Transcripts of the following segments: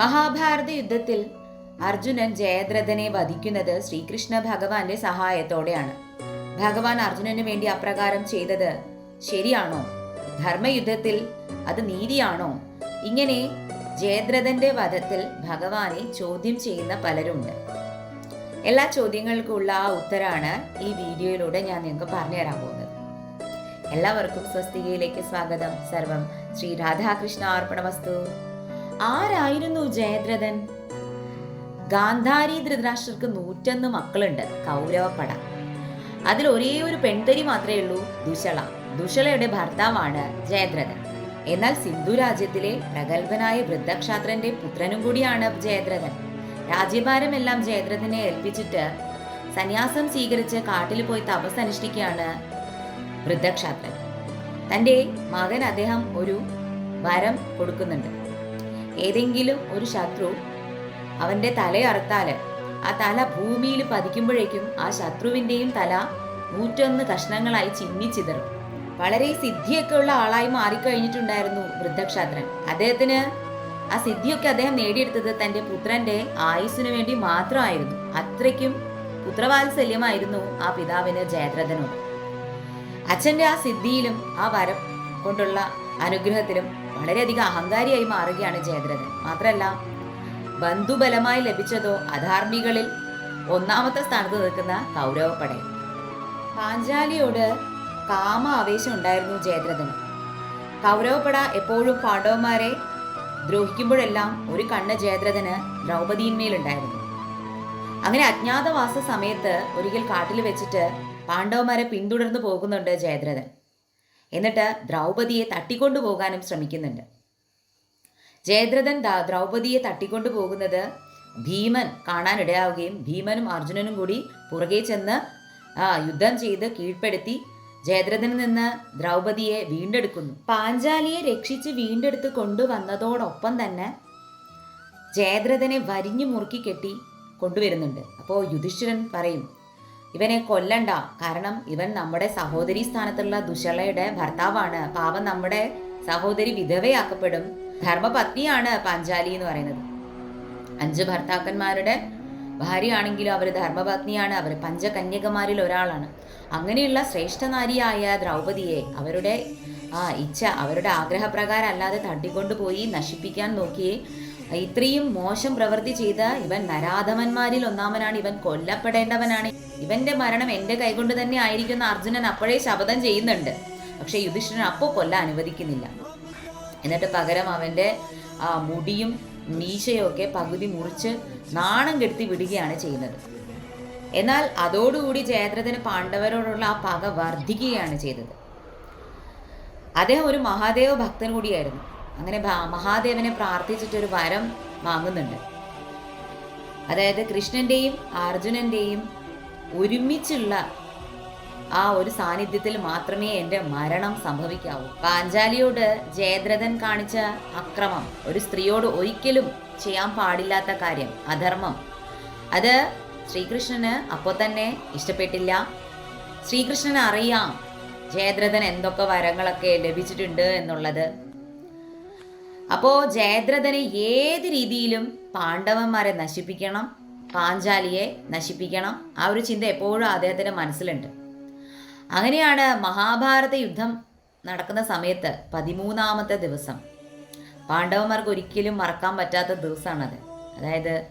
മഹാഭാരത യുദ്ധത്തിൽ അർജുനൻ ജയദ്രഥനെ വധിക്കുന്നത് ശ്രീകൃഷ്ണ ഭഗവാന്റെ സഹായത്തോടെയാണ്. ഭഗവാൻ അർജുനന് വേണ്ടി അപ്രകാരം ചെയ്തത് ശരിയാണോ? ധർമ്മയുദ്ധത്തിൽ അത് നീതിയാണോ? ഇങ്ങനെ ജയദ്രഥന്റെ വധത്തിൽ ഭഗവാനെ ചോദ്യം ചെയ്യുന്ന പലരുണ്ട്. എല്ലാ ചോദ്യങ്ങൾക്കുള്ള ആ ഉത്തരാണ് ഈ വീഡിയോയിലൂടെ ഞാൻ നിങ്ങൾക്ക് പറഞ്ഞു തരാൻ പോകുന്നത്. എല്ലാവർക്കും സ്വസ്തികയിലേക്ക് സ്വാഗതം. സർവം ശ്രീ രാധാകൃഷ്ണ അർപ്പണമസ്തു ആരായിരുന്നു ജയദ്രഥൻ? ഗാന്ധാരി ധൃതരാഷ്ട്രർക്ക് നൂറ്റൊന്ന് മക്കളുണ്ട്. കൗരവപ്പട. അതിൽ ഒരേ ഒരു പെൺതരി മാത്രമേ ഉള്ളൂ ദുശള. ദുശളയുടെ ഭർത്താവാണ് ജയദ്രഥൻ. എന്നാൽ സിന്ധു രാജ്യത്തിലെ പ്രഗത്ഭനായ വൃദ്ധക്ഷാത്രന്റെ പുത്രനും കൂടിയാണ് ജയദ്രഥൻ. രാജ്യഭാരമെല്ലാം ജയദ്രഥനെ ഏൽപ്പിച്ചിട്ട് സന്യാസം സ്വീകരിച്ച് കാട്ടിൽ പോയി തപസ് അനുഷ്ഠിക്കുകയാണ് വൃദ്ധക്ഷാത്രൻ. തന്റെ മകൻ അദ്ദേഹം ഒരു വരം കൊടുക്കുന്നുണ്ട്. ഏതെങ്കിലും ഒരു ശത്രു അവന്റെ തലയറുത്താൽ ആ തല ഭൂമിയിൽ പതിക്കുമ്പോഴേക്കും ആ ശത്രുവിന്റെയും തല നൂറ്റൊന്ന് കഷ്ണങ്ങളായി ചിന്നിച്ചിതറും വളരെ സിദ്ധിയൊക്കെ ഉള്ള ആളായി മാറിക്കഴിഞ്ഞിട്ടുണ്ടായിരുന്നു വൃദ്ധക്ഷാത്രൻ. അദ്ദേഹത്തിന് ആ സിദ്ധിയൊക്കെ അദ്ദേഹം നേടിയെടുത്തത് തന്റെ പുത്രന്റെ ആയുസ്സിനു വേണ്ടി മാത്രമായിരുന്നു. അത്രയ്ക്കും പുത്രവാത്സല്യമായിരുന്നു ആ പിതാവിന് ജയദ്രഥനോട്. അച്ഛന്റെ ആ സിദ്ധിയിലും ആ വരം കൊണ്ടുള്ള അനുഗ്രഹത്തിലും വളരെയധികം അഹങ്കാരിയായി മാറുകയാണ് ജയദ്രഥൻ. മാത്രമല്ല ബന്ധുബലമായി ലഭിച്ചതോ അധാർമികളിൽ ഒന്നാമത്തെ സ്ഥാനത്ത് നിൽക്കുന്ന കൗരവപ്പടയും പാഞ്ചാലിയോട് കാമ ആവേശം ഉണ്ടായിരുന്നു ജയദ്രഥന്. കൗരവപ്പട എപ്പോഴും പാണ്ഡവന്മാരെ ദ്രോഹിക്കുമ്പോഴെല്ലാം ഒരു കണ്ണ് ജയദ്രഥന് ദ്രൗപതിയിന്മേലുണ്ടായിരുന്നു അങ്ങനെ അജ്ഞാതവാസ സമയത്ത് ഒരിക്കൽ കാട്ടിൽ വെച്ചിട്ട് പാണ്ഡവന്മാരെ പിന്തുടർന്നു പോകുന്നുണ്ട് ജയദ്രഥൻ. എന്നിട്ട് ദ്രൗപതിയെ തട്ടിക്കൊണ്ടുപോകാനും ശ്രമിക്കുന്നുണ്ട്. ജയദ്രഥൻ ദ്രൗപതിയെ തട്ടിക്കൊണ്ടു പോകുന്നത് ഭീമൻ കാണാനിടയാവുകയും ഭീമനും അർജുനനും കൂടി പുറകെ ചെന്ന് യുദ്ധം ചെയ്ത് കീഴ്പ്പെടുത്തി ജയദ്രഥനിൽ നിന്ന് ദ്രൗപതിയെ വീണ്ടെടുക്കുന്നു. പാഞ്ചാലിയെ രക്ഷിച്ച് വീണ്ടെടുത്ത് കൊണ്ടുവന്നതോടൊപ്പം തന്നെ ജയദ്രഥനെ വരിഞ്ഞു മുറുക്കി കെട്ടി കൊണ്ടുവരുന്നുണ്ട്. അപ്പോൾ യുധിഷ്ഠിരൻ പറയും ഇവനെ കൊല്ലണ്ട. കാരണം ഇവൻ നമ്മുടെ സഹോദരി സ്ഥാനത്തുള്ള ദുശളയുടെ ഭർത്താവാണ്. പാവം നമ്മുടെ സഹോദരി വിധവയാക്കപ്പെടും. ധർമ്മപത്നിയാണ് പാഞ്ചാലി എന്ന് പറയുന്നത്. അഞ്ച് ഭർത്താക്കന്മാരുടെ ഭാര്യയാണെങ്കിലും അവർ ധർമ്മപത്നിയാണ്. അവർ പഞ്ചകന്യകമാരിൽ ഒരാളാണ്. അങ്ങനെയുള്ള ശ്രേഷ്ഠനാരിയായ ദ്രൗപതിയെ അവരുടെ ആ ഇച്ഛ അവരുടെ ആഗ്രഹപ്രകാരം അല്ലാതെ തട്ടിക്കൊണ്ടുപോയി നശിപ്പിക്കാൻ നോക്കി ഇത്രയും മോശം പ്രവൃത്തി ചെയ്ത ഇവൻ നരാധമന്മാരിൽ ഒന്നാമനാണ്. ഇവൻ കൊല്ലപ്പെടേണ്ടവനാണ്. ഇവന്റെ മരണം എന്റെ കൈകൊണ്ട് തന്നെ ആയിരിക്കുന്ന അർജുനൻ അപ്പോഴേ ശപഥം ചെയ്യുന്നുണ്ട്. പക്ഷെ യുധിഷ്ഠിരൻ അപ്പോൾ കൊല്ല അനുവദിക്കുന്നില്ല. എന്നിട്ട് പകരം അവന്റെ ആ മുടിയും മീശയും ഒക്കെ പകുതി മുറിച്ച് നാണം കെടുത്തി വിടുകയാണ് ചെയ്യുന്നത്. എന്നാൽ അതോടുകൂടി ജയദ്രഥന് പാണ്ഡവരോടുള്ള ആ പക വർദ്ധിക്കുകയാണ് ചെയ്തത്. അദ്ദേഹം ഒരു മഹാദേവ ഭക്തൻ കൂടിയായിരുന്നു. അങ്ങനെ മഹാദേവനെ പ്രാർത്ഥിച്ചിട്ട് ഒരു വരം വാങ്ങുന്നുണ്ട്. അതായത് കൃഷ്ണന്റെയും അർജുനന്റെയും ഒരുമിച്ചുള്ള ആ ഒരു സാന്നിധ്യത്തിൽ മാത്രമേ എന്റെ മരണം സംഭവിക്കാവൂ. പാഞ്ചാലിയോട് ജയദ്രഥൻ കാണിച്ച അക്രമം ഒരു സ്ത്രീയോട് ഒരിക്കലും ചെയ്യാൻ പാടില്ലാത്ത കാര്യം അധർമ്മം അത് ശ്രീകൃഷ്ണന് അപ്പോൾ തന്നെ ഇഷ്ടപ്പെട്ടില്ല. ശ്രീകൃഷ്ണന് അറിയാം ജയദ്രഥൻ എന്തൊക്കെ വരങ്ങളൊക്കെ ലഭിച്ചിട്ടുണ്ട് എന്നുള്ളത്. അപ്പോൾ ജയദ്രഥനെ ഏത് രീതിയിലും പാണ്ഡവന്മാരെ നശിപ്പിക്കണം പാഞ്ചാലിയെ നശിപ്പിക്കണം. ആ ഒരു ചിന്ത എപ്പോഴും അദ്ദേഹത്തിന്റെ മനസ്സിലുണ്ട്. അങ്ങനെയാണ് മഹാഭാരത യുദ്ധം നടക്കുന്ന സമയത്ത് പതിമൂന്നാമത്തെ ദിവസം. പാണ്ഡവന്മാർക്ക് ഒരിക്കലും മറക്കാൻ പറ്റാത്ത ദിവസമാണത്. അതായത്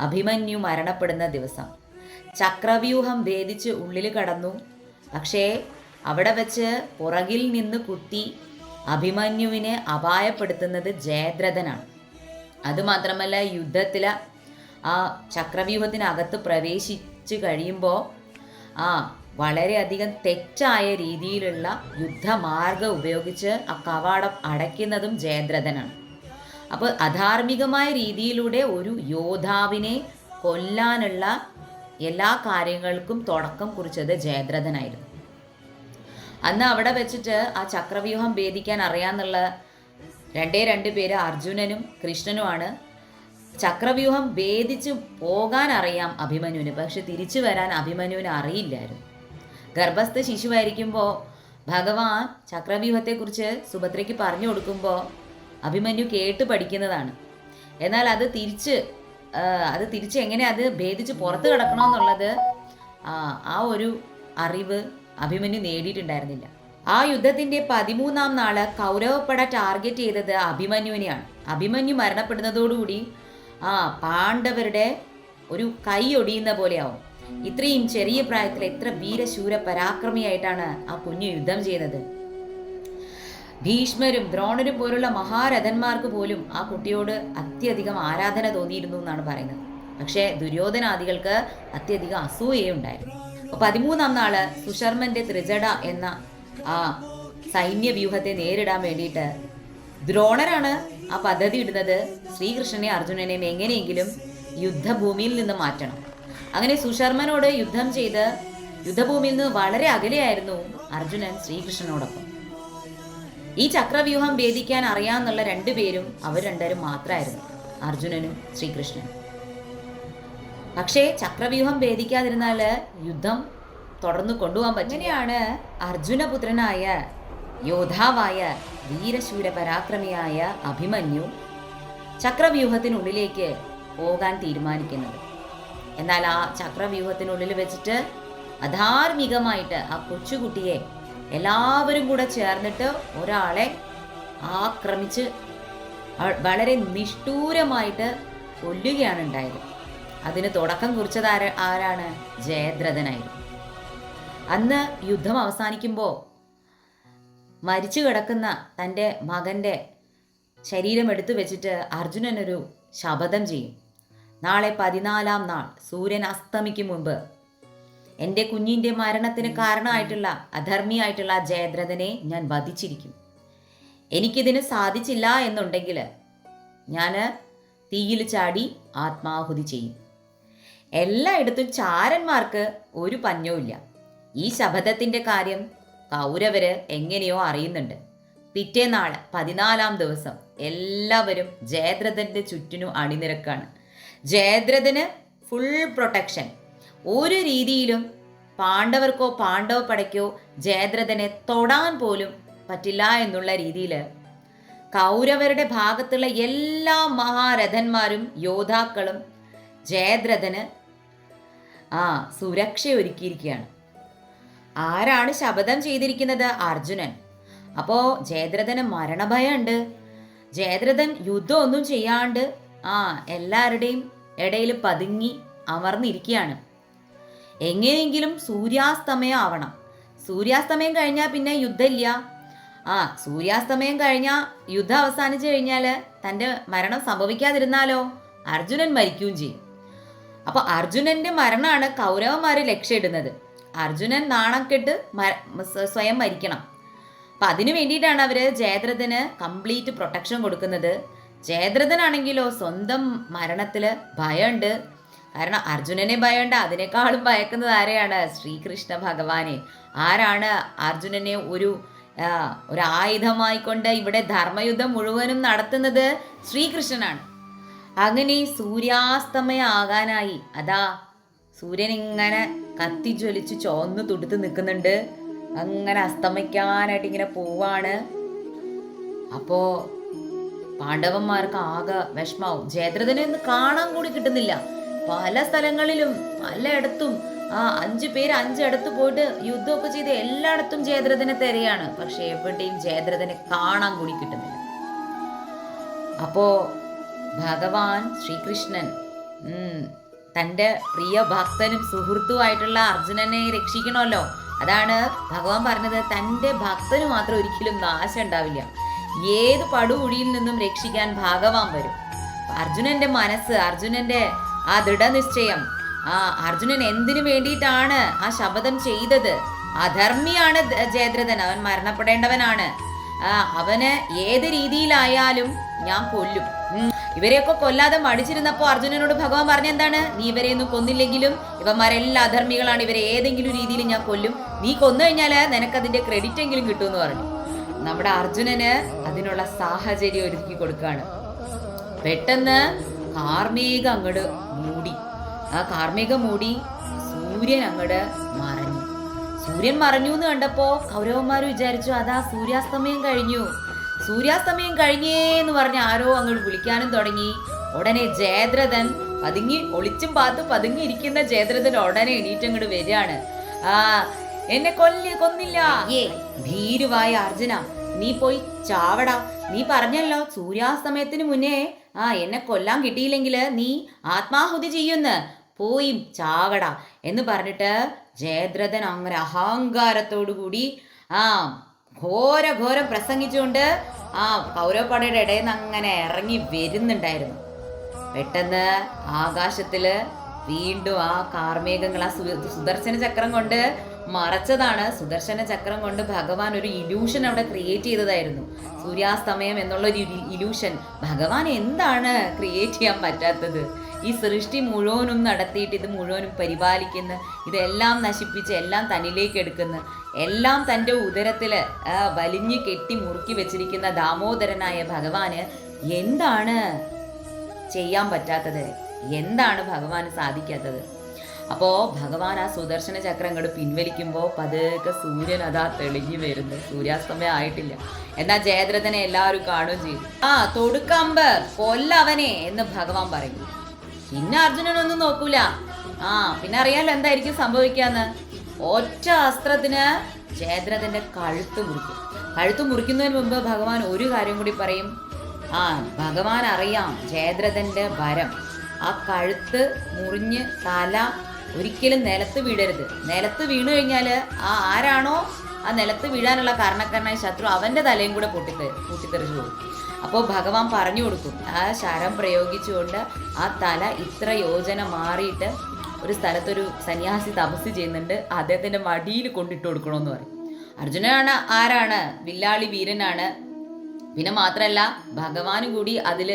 അഭിമന്യു മരണപ്പെടുന്ന ദിവസം. ചക്രവ്യൂഹം ഭേദിച്ച് ഉള്ളിൽ കടന്നു. പക്ഷേ അവിടെ വെച്ച് പുറകിൽ നിന്ന് കുത്തി അഭിമന്യുവിനെ അപായപ്പെടുത്തുന്നത് ജയദ്രഥനാണ്. അതുമാത്രമല്ല യുദ്ധത്തിൽ ആ ചക്രവ്യൂഹത്തിനകത്ത് പ്രവേശിച്ചു കഴിയുമ്പോൾ ആ വളരെയധികം തെറ്റായ രീതിയിലുള്ള യുദ്ധമാർഗം ഉപയോഗിച്ച് ആ കവാടം അടയ്ക്കുന്നതും ജയദ്രഥനാണ്. അപ്പോൾ അധാർമികമായ രീതിയിലൂടെ ഒരു യോധാവിനെ കൊല്ലാനുള്ള എല്ലാ കാര്യങ്ങൾക്കും തുടക്കം കുറിച്ചത് ജയദ്രഥനായിരുന്നു. അന്ന് അവിടെ വെച്ചിട്ട് ആ ചക്രവ്യൂഹം ഭേദിക്കാൻ അറിയാന്നുള്ള രണ്ടേ രണ്ട് പേര് അർജുനനും കൃഷ്ണനുമാണ്. ചക്രവ്യൂഹം ഭേദിച്ച് പോകാൻ അറിയാം അഭിമന്യുവിന് പക്ഷെ തിരിച്ചു വരാൻ അഭിമന്യുവിന് അറിയില്ലായിരുന്നു. ഗർഭസ്ഥ ശിശുവായിരിക്കുമ്പോൾ ഭഗവാൻ ചക്രവ്യൂഹത്തെക്കുറിച്ച് സുഭദ്രയ്ക്ക് പറഞ്ഞു കൊടുക്കുമ്പോൾ അഭിമന്യു കേട്ട് പഠിക്കുന്നതാണ്. എന്നാൽ അത് തിരിച്ച് അത് തിരിച്ച് എങ്ങനെ അത് ഭേദിച്ച് പുറത്ത് കിടക്കണമെന്നുള്ളത് ആ, ഒരു അറിവ് അഭിമന്യു നേടിയിട്ടുണ്ടായിരുന്നില്ല. ആ യുദ്ധത്തിന്റെ പതിമൂന്നാം നാൾ കൗരവപ്പട ടാർഗറ്റ് ചെയ്തത് അഭിമന്യുവിനെയാണ്. അഭിമന്യു മരണപ്പെടുന്നതോടുകൂടി ആ പാണ്ഡവരുടെ ഒരു കൈ ഒടിയുന്ന പോലെയാവും. ഇത്രയും ചെറിയ പ്രായത്തിൽ എത്ര വീരശൂര പരാക്രമിയായിട്ടാണ് ആ കുഞ്ഞു യുദ്ധം ചെയ്തത്. ഭീഷ്മരും ദ്രോണരും പോലുള്ള മഹാരഥന്മാർക്ക് പോലും ആ കുട്ടിയോട് അത്യധികം ആരാധന തോന്നിയിരുന്നു എന്നാണ് പറയുന്നത്. പക്ഷേ ദുര്യോധനാദികൾക്ക് അത്യധികം അസൂയയുണ്ടായിരുന്നു. പതിമൂന്നാം നാൾ സുശർമന്റെ ത്രിജട എന്ന ആ സൈന്യ വ്യൂഹത്തെ നേരിടാൻ വേണ്ടിയിട്ട് ദ്രോണരാണ് ആ പദ്ധതി ഇടുന്നത്. ശ്രീകൃഷ്ണനെ അർജുനനെയും എങ്ങനെയെങ്കിലും യുദ്ധഭൂമിയിൽ നിന്ന് മാറ്റണം. അങ്ങനെ സുശർമനോട് യുദ്ധം ചെയ്ത് യുദ്ധഭൂമിയിൽ നിന്ന് വളരെ അകലെയായിരുന്നു അർജുനൻ ശ്രീകൃഷ്ണനോടൊപ്പം. ഈ ചക്രവ്യൂഹം ഭേദിക്കാൻ അറിയാന്നുള്ള രണ്ടുപേരും അവർ രണ്ടുപേരും മാത്രമായിരുന്നു അർജുനനും ശ്രീകൃഷ്ണനും. പക്ഷേ ചക്രവ്യൂഹം ഭേദിക്കാതിരുന്നാൽ യുദ്ധം തുടർന്ന് കൊണ്ടുപോകാൻ പറ്റും. ഇങ്ങനെയാണ് അർജുനപുത്രനായ യോദ്ധാവായ വീരശൂര പരാക്രമിയായ അഭിമന്യു ചക്രവ്യൂഹത്തിനുള്ളിലേക്ക് പോകാൻ തീരുമാനിക്കുന്നത്. എന്നാൽ ആ ചക്രവ്യൂഹത്തിനുള്ളിൽ വെച്ചിട്ട് അധാർമികമായിട്ട് ആ കൊച്ചുകുട്ടിയെ എല്ലാവരും കൂടെ ചേർന്നിട്ട് ഒരാളെ ആക്രമിച്ച് വളരെ നിഷ്ഠൂരമായിട്ട് കൊല്ലുകയാണ് ഉണ്ടായത്. അതിന് തുടക്കം കുറിച്ചത് ആര ആരാണ്? ജയദ്രഥനായിരുന്നു. അന്ന് യുദ്ധം അവസാനിക്കുമ്പോൾ മരിച്ചു കിടക്കുന്ന തന്റെ മകന്റെ ശരീരം എടുത്തു വെച്ചിട്ട് അർജുനനൊരു ശപഥം ചെയ്യും. നാളെ പതിനാലാം നാൾ സൂര്യൻ അസ്തമിക്കും മുമ്പ്. എന്റെ കുഞ്ഞിന്റെ മരണത്തിന് കാരണമായിട്ടുള്ള അധർമ്മിയായിട്ടുള്ള ജയദ്രഥനെ ഞാൻ വധിച്ചിരിക്കും. എനിക്കിതിന് സാധിച്ചില്ല എന്നുണ്ടെങ്കിൽ ഞാൻ തീയിൽ ചാടി ആത്മാഹുതി ചെയ്യും. എല്ലായിടത്തും ചാരന്മാർക്ക് ഒരു പഞ്ഞവുമില്ല ഈ ശപഥത്തിന്റെ കാര്യം കൗരവര് എങ്ങനെയോ അറിയുന്നുണ്ട്. പിറ്റേനാൾ പതിനാലാം ദിവസം എല്ലാവരും ജയദ്രഥന്റെ ചുറ്റിനും അണിനിരക്കാണ്. ജയദ്രഥന് ഫുൾ പ്രൊട്ടക്ഷൻ ഒരു രീതിയിലും പാണ്ഡവർക്കോ പാണ്ഡവ പടയ്ക്കോ ജയദ്രഥനെ തൊടാൻ പോലും പറ്റില്ല എന്നുള്ള രീതിയിൽ കൗരവരുടെ ഭാഗത്തുള്ള എല്ലാ മഹാരഥന്മാരും യോദ്ധാക്കളും ജയദ്രഥന് ആ സുരക്ഷ ഒരുക്കിയിരിക്കുകയാണ് ആരാണ് ശപഥം ചെയ്തിരിക്കുന്നത്? അർജുനൻ. അപ്പോ ജയദ്രഥന് മരണഭയമുണ്ട് ജയദ്രഥൻ യുദ്ധമൊന്നും ചെയ്യാണ്ട് ആ എല്ലാവരുടെയും ഇടയിൽ പതുങ്ങി അമർന്നിരിക്കുകയാണ്. എങ്ങനെയെങ്കിലും സൂര്യാസ്തമയം ആവണം. സൂര്യാസ്തമയം കഴിഞ്ഞാൽ പിന്നെ യുദ്ധമില്ല. ആ സൂര്യാസ്തമയം കഴിഞ്ഞാൽ യുദ്ധം അവസാനിച്ചു കഴിഞ്ഞാൽ തന്റെ മരണം സംഭവിക്കാതിരുന്നാലോ? അർജുനൻ മരിക്കുകയും ചെയ്യും. അപ്പൊ അർജുനന്റെ മരണമാണ് കൗരവന്മാര് ലക്ഷ്യമിടുന്നത്. അർജുനൻ നാണം കെട്ട് സ്വയം മരിക്കണം. അപ്പൊ അതിനു വേണ്ടിയിട്ടാണ് അവർ ജയദ്രഥന് കംപ്ലീറ്റ് പ്രൊട്ടക്ഷൻ കൊടുക്കുന്നത്. ജയദ്രഥനാണെങ്കിലോ സ്വന്തം മരണത്തിൽ ഭയമുണ്ട്. കാരണം അർജുനനെ ഭയമുണ്ട് അതിനേക്കാളും ഭയക്കുന്നത് ആരെയാണ്? ശ്രീകൃഷ്ണ ഭഗവാനെ. ആരാണ് അർജുനനെ ഒരു ഒരു ആയുധമായിക്കൊണ്ട് ഇവിടെ ധർമ്മയുദ്ധം മുഴുവനും നടത്തുന്നത്? ശ്രീകൃഷ്ണനാണ്. അങ്ങനെ സൂര്യാസ്തമയാകാനായി. അതാ സൂര്യൻ ഇങ്ങനെ കത്തിജ്വലിച്ച് ചോന്ന് തുടുത്ത് നിൽക്കുന്നുണ്ട്. അങ്ങനെ അസ്തമിക്കാനായിട്ട് ഇങ്ങനെ പോവാണ്. അപ്പോ പാണ്ഡവന്മാർക്ക് ആകെ വിഷമാവും. ജയദ്രഥനെ ഒന്ന് കാണാൻ കൂടി കിട്ടുന്നില്ല. പല സ്ഥലങ്ങളിലും പലയിടത്തും ആ അഞ്ചു പേര് അഞ്ചിടത്ത് പോയിട്ട് യുദ്ധമൊക്കെ ചെയ്ത് എല്ലായിടത്തും ജയദ്രഥനെ തിരയാണ്. പക്ഷെ എവിടെയും ജയദ്രഥനെ കാണാൻ കൂടി കിട്ടുന്നില്ല. അപ്പോ ഭഗവാൻ ശ്രീകൃഷ്ണൻ. തന്റെ പ്രിയ ഭക്തനും സുഹൃത്തുമായിട്ടുള്ള അർജുനനെ രക്ഷിക്കണമല്ലോ. അതാണ് ഭഗവാൻ പറഞ്ഞത്. തന്റെ ഭക്തന് മാത്രം ഒരിക്കലും നാശം ഉണ്ടാവില്ല. ഏത് പടുകുഴിയിൽ നിന്നും രക്ഷിക്കാൻ ഭഗവാൻ വരും. അർജുനന്റെ മനസ്സ് അർജുനന്റെ ആ ദൃഢനിശ്ചയം ആ അർജുനൻ എന്തിനു വേണ്ടിയിട്ടാണ് ആ ശപഥം ചെയ്തത്? അധർമ്മിയാണ് ജയദ്രഥൻ. അവൻ മരണപ്പെടേണ്ടവനാണ്. അവന് ഏത് രീതിയിലായാലും ഞാൻ കൊല്ലും. ഇവരെയൊക്കെ കൊല്ലാതെ മടിച്ചിരുന്നപ്പോൾ അർജുനനോട് ഭഗവാൻ പറഞ്ഞ എന്താണ്? നീ ഇവരെയൊന്നും കൊന്നില്ലെങ്കിലും ഇവന്മാരെല്ലാം അധർമ്മികളാണ് ഇവരെ ഏതെങ്കിലും രീതിയിൽ ഞാൻ കൊല്ലും. നീ കൊന്നു കഴിഞ്ഞാൽ നിനക്കതിന്റെ ക്രെഡിറ്റ് എങ്കിലും കിട്ടുമെന്ന് പറഞ്ഞു. നമ്മുടെ അർജുനന് അതിനുള്ള സാഹചര്യം ഒരുക്കി കൊടുക്കുകയാണ്. പെട്ടെന്ന് കാർമേഘം അങ്ങട് മൂടി. ആ കാർമേഘം മൂടി സൂര്യൻ അങ്ങട് മറഞ്ഞു. സൂര്യൻ മറഞ്ഞു എന്ന് കണ്ടപ്പോ കൗരവന്മാർ വിചാരിച്ചു അതാ സൂര്യാസ്തമയം കഴിഞ്ഞു. സൂര്യാസ്തമയം കഴിഞ്ഞേ എന്ന് പറഞ്ഞ് ആരോ അങ്ങോട്ട് വിളിക്കാനും തുടങ്ങി. ഉടനെ ജയദ്രഥൻ പതുങ്ങി ഒളിച്ചും പാത്തും പതുങ്ങിയിരിക്കുന്ന ജയദ്രഥൻ ഉടനെ എണീറ്റങ്ങോട്ട് വരികയാണ്. ആ എന്നെ കൊല്ലി കൊന്നില്ല. ഏ ഭീരുവായ അർജുന നീ പോയി ചാവടാ. നീ പറഞ്ഞല്ലോ സൂര്യാസ്തമയത്തിന് മുന്നേ ആ എന്നെ കൊല്ലാൻ കിട്ടിയില്ലെങ്കിൽ നീ ആത്മാഹുതി ചെയ്യുന്ന്. പോയി ചാവടാ എന്ന് പറഞ്ഞിട്ട് ജയദ്രഥൻ അങ്ങനെ അഹങ്കാരത്തോടു കൂടി ആ ഘോര ഘോരം പ്രസംഗിച്ചുകൊണ്ട് ആ കൗരവപ്പടയുടെ ഇടയിൽ നിന്ന് അങ്ങനെ ഇറങ്ങി വരുന്നുണ്ടായിരുന്നു. പെട്ടെന്ന് ആകാശത്തിൽ വീണ്ടും ആ കാർമേഘങ്ങൾ ആ സുദർശന ചക്രം കൊണ്ട് മറച്ചതാണ്. സുദർശന ചക്രം കൊണ്ട് ഭഗവാൻ ഒരു ഇലൂഷൻ അവിടെ ക്രിയേറ്റ് ചെയ്തതായിരുന്നു. സൂര്യാസ്തമയം എന്നുള്ള ഒരു ഇലൂഷൻ ഭഗവാൻ എന്താണ് ക്രിയേറ്റ് ചെയ്യാൻ പറ്റാത്തത്? ഈ സൃഷ്ടി മുഴുവനും നടത്തിയിട്ട് ഇത് മുഴുവനും പരിപാലിക്കുന്ന. ഇതെല്ലാം നശിപ്പിച്ച് എല്ലാം തന്നിലേക്ക് എടുക്കുന്ന. എല്ലാം തന്റെ ഉദരത്തിൽ വലിഞ്ഞു കെട്ടി മുറുക്കി വെച്ചിരിക്കുന്ന ദാമോദരനായ ഭഗവാന് എന്താണ് ചെയ്യാൻ പറ്റാത്തത്? എന്താണ് ഭഗവാന് സാധിക്കാത്തത്? അപ്പോൾ ഭഗവാൻ ആ സുദർശന ചക്രം അങ്ങോട്ട് പിൻവലിക്കുമ്പോൾ പതുക്കെ സൂര്യൻ അതാ തെളിഞ്ഞു വരുന്നു. സൂര്യാസ്തമയം ആയിട്ടില്ല. എന്നാൽ ജയദ്രഥനെ എല്ലാവരും കാണുകയും ചെയ്തു ആ തൊടുക്കമ്പ് കൊല്ലവനെ എന്ന് ഭഗവാൻ പറയും പിന്നെ അർജുനനൊന്നും നോക്കൂല. ആ പിന്നെ അറിയാലോ എന്തായിരിക്കും സംഭവിക്കാന്ന്. ഒറ്റ അസ്ത്രത്തിന് ജയദ്രഥന്റെ കഴുത്ത് മുറിക്കും. കഴുത്ത് മുറിക്കുന്നതിന് മുമ്പ് ഭഗവാൻ ഒരു കാര്യം കൂടി പറയും. ആ ഭഗവാൻ അറിയാം ജയദ്രഥന്റെ വരം. ആ കഴുത്ത് മുറിഞ്ഞ് തല ഒരിക്കലും നിലത്ത് വീഴരുത്. നിലത്ത് വീണു കഴിഞ്ഞാൽ ആ ആരാണോ ആ നിലത്ത് വീഴാനുള്ള കാരണക്കാരനായ ശത്രു അവന്റെ തലയും കൂടെ പൊട്ടിത്തെ പൊട്ടിത്തെറിച്ചു പോകും. അപ്പോൾ ഭഗവാൻ പറഞ്ഞു കൊടുക്കും ആ ശരം പ്രയോഗിച്ചുകൊണ്ട് ആ തല ഇത്ര യോജന മാറിയിട്ട് ഒരു സ്ഥലത്തൊരു സന്യാസി തപസ് ചെയ്യുന്നുണ്ട്. അദ്ദേഹത്തിന്റെ മടിയിൽ കൊണ്ടിട്ട് കൊടുക്കണമെന്ന് പറയും. അർജുനനാണ് ആരാണ്? വില്ലാളി വീരനാണ്. പിന്നെ മാത്രമല്ല ഭഗവാനും കൂടി അതിൽ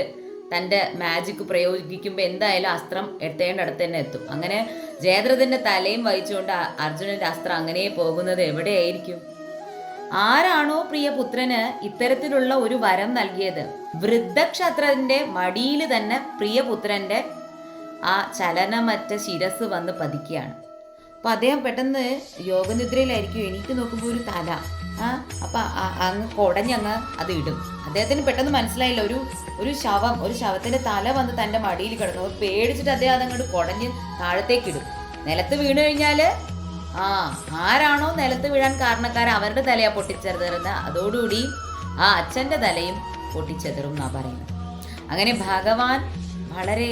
തന്റെ മാജിക് പ്രയോഗിക്കുമ്പോൾ എന്തായാലും അസ്ത്രം എത്തേണ്ടടുത്ത് തന്നെ എത്തും. അങ്ങനെ ജയദ്രഥന്റെ തലയും വഹിച്ചുകൊണ്ട് അർജുനന്റെ അസ്ത്രം അങ്ങനെ പോകുന്നത് എവിടെയായിരിക്കും? ആരാണോ പ്രിയ പുത്രന് ഇത്തരത്തിലുള്ള ഒരു വരം നൽകിയത്? വൃദ്ധക്ഷത്രന്റെ മടിയിൽ തന്നെ പ്രിയപുത്രന്റെ ആ ചലനമറ്റ ശിരസ് വന്ന് പതിക്കുകയാണ്. അപ്പൊ അദ്ദേഹം പെട്ടെന്ന് യോഗനിദ്രയിലായിരിക്കും എനിക്ക് നോക്കുമ്പോൾ ഒരു തല. ആ അപ്പൊ അങ്ങ് കുടഞ്ഞങ്ങ് അത് ഇടും. അദ്ദേഹത്തിന് പെട്ടെന്ന് മനസ്സിലായില്ല. ഒരു ഒരു ശവം ഒരു ശവത്തിന്റെ തല വന്ന് തന്റെ മടിയിൽ കിടന്നു. പേടിച്ചിട്ട് അദ്ദേഹം അതങ്ങോട്ട് കൊടഞ്ഞ് താഴത്തേക്ക് ഇടും. നിലത്ത് വീണ് കഴിഞ്ഞാൽ ആ ആരാണോ നിലത്ത് വീഴാൻ കാരണക്കാരൻ അവരുടെ തലയാ പൊട്ടിച്ചെറുതെന്ന് അതോടുകൂടി ആ അച്ഛന്റെ തലയും പൊട്ടിച്ചെതറും എന്നാ പറയുന്നത്. അങ്ങനെ ഭഗവാൻ വളരെ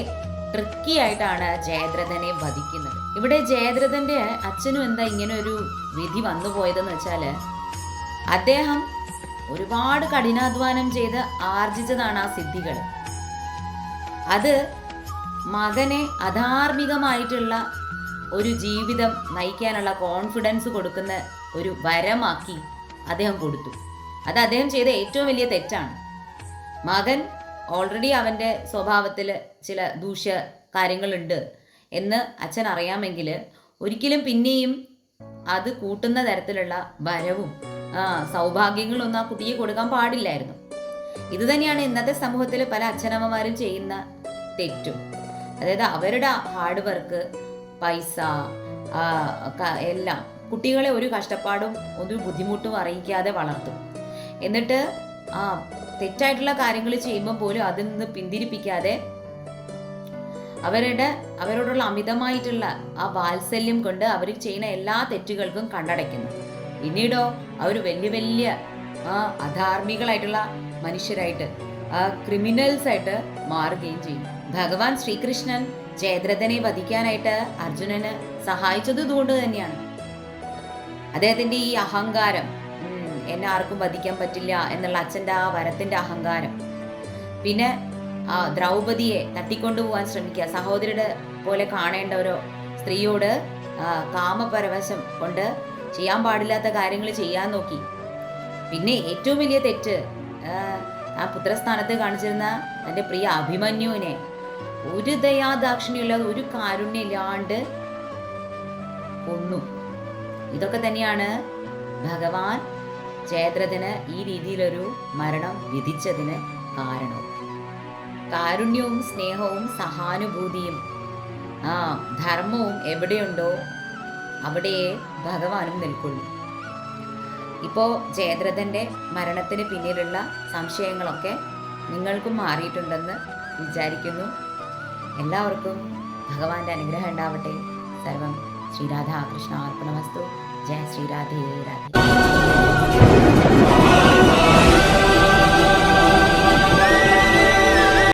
ട്രിക്കി ആയിട്ടാണ് ജയദ്രഥനെ വധിക്കുന്നത്. ഇവിടെ ജയദ്രഥന്റെ അച്ഛനും എന്താ ഇങ്ങനെ ഒരു വിധി വന്നു പോയതെന്ന് വെച്ചാൽ അദ്ദേഹം ഒരുപാട് കഠിനാധ്വാനം ചെയ്ത് ആർജിച്ചതാണ് ആ സിദ്ധികൾ അത് മകനെ അധാർമികമായിട്ടുള്ള ഒരു ജീവിതം നയിക്കാനുള്ള കോൺഫിഡൻസ് കൊടുക്കുന്ന ഒരു വരമാക്കി അദ്ദേഹം കൊടുത്തു. അത് അദ്ദേഹം ചെയ്ത ഏറ്റവും വലിയ തെറ്റാണ്. മകൻ ഓൾറെഡി അവന്റെ സ്വഭാവത്തിൽ ചില ദൂഷ്യ കാര്യങ്ങളുണ്ട് എന്ന് അച്ഛൻ അറിയാമെങ്കിൽ ഒരിക്കലും പിന്നെയും അത് കൂട്ടുന്ന തരത്തിലുള്ള വരവും സൗഭാഗ്യങ്ങളൊന്നും ആ കുട്ടിയെ കൊടുക്കാൻ പാടില്ലായിരുന്നു. ഇത് തന്നെയാണ് ഇന്നത്തെ സമൂഹത്തിൽ പല അച്ഛനമ്മമാരും ചെയ്യുന്ന തെറ്റും. അതായത് അവരുടെ ഹാർഡ് വർക്ക് പൈസ എല്ലാം. കുട്ടികളെ ഒരു കഷ്ടപ്പാടും ഒരു ബുദ്ധിമുട്ടും അറിയിക്കാതെ വളർത്തും. എന്നിട്ട് ആ തെറ്റായിട്ടുള്ള കാര്യങ്ങൾ ചെയ്യുമ്പോൾ പോലും അതിൽ നിന്ന് പിന്തിരിപ്പിക്കാതെ അവരുടെ അവരോടുള്ള അമിതമായിട്ടുള്ള ആ വാത്സല്യം കൊണ്ട് അവർ ചെയ്യുന്ന എല്ലാ തെറ്റുകൾക്കും കണ്ടടയ്ക്കുന്നു പിന്നീടോ അവർ വലിയ വലിയ അധാർമികളായിട്ടുള്ള മനുഷ്യരായിട്ട് ക്രിമിനൽസ് ആയിട്ട് മാറുകയും ചെയ്യും. ഭഗവാൻ ശ്രീകൃഷ്ണൻ ജയദ്രഥനെ വധിക്കാനായിട്ട് അർജുനന് സഹായിച്ചത് ഇതുകൊണ്ട് തന്നെയാണ്. അദ്ദേഹത്തിന്റെ ഈ അഹങ്കാരം എന്നെ ആർക്കും വധിക്കാൻ പറ്റില്ല എന്നുള്ള അച്ഛന്റെ ആ വരത്തിന്റെ അഹങ്കാരം. പിന്നെ ആ ദ്രൗപദിയെ തട്ടിക്കൊണ്ടുപോകാൻ ശ്രമിക്കുക. സഹോദരിയുടെ പോലെ കാണേണ്ട ഒരു സ്ത്രീയോട് കാമപരവശം കൊണ്ട് ചെയ്യാൻ പാടില്ലാത്ത കാര്യങ്ങൾ ചെയ്യാൻ നോക്കി. പിന്നെ ഏറ്റവും വലിയ തെറ്റ് ആ, പുത്രസ്ഥാനത്ത് കാണിച്ചിരുന്ന തന്റെ പ്രിയ അഭിമന്യുവിനെ ഒരു ദയാദാക്ഷിണ്യമില്ലാതെ ഒരു കാരുണ്യമില്ലാണ്ട് കൊന്നു ഇതൊക്കെ തന്നെയാണ് ഭഗവാൻ ജയദ്രഥന് ഈ രീതിയിലൊരു മരണം വിധിച്ചതിന് കാരണം. കാരുണ്യവും സ്നേഹവും സഹാനുഭൂതിയും ആ ധർമ്മവും എവിടെയുണ്ടോ അവിടെ ഭഗവാനും നിൽക്കുള്ളൂ ഇപ്പോൾ ജയദ്രഥന്റെ മരണത്തിന് പിന്നിലുള്ള സംശയങ്ങളൊക്കെ നിങ്ങൾക്കും മാറിയിട്ടുണ്ടെന്ന് വിചാരിക്കുന്നു. എല്ലാവർക്കും ഭഗവാന്റെ അനുഗ്രഹം ഉണ്ടാവട്ടെ. സർവം ശ്രീരാധാകൃഷ്ണ അർപ്പണമസ്തു ജയ ശ്രീരാധേ രാധേ.